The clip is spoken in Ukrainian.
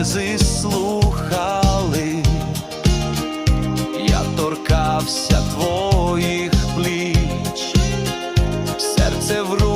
тези слухали, я торкався твоїх плеч, серце в руці.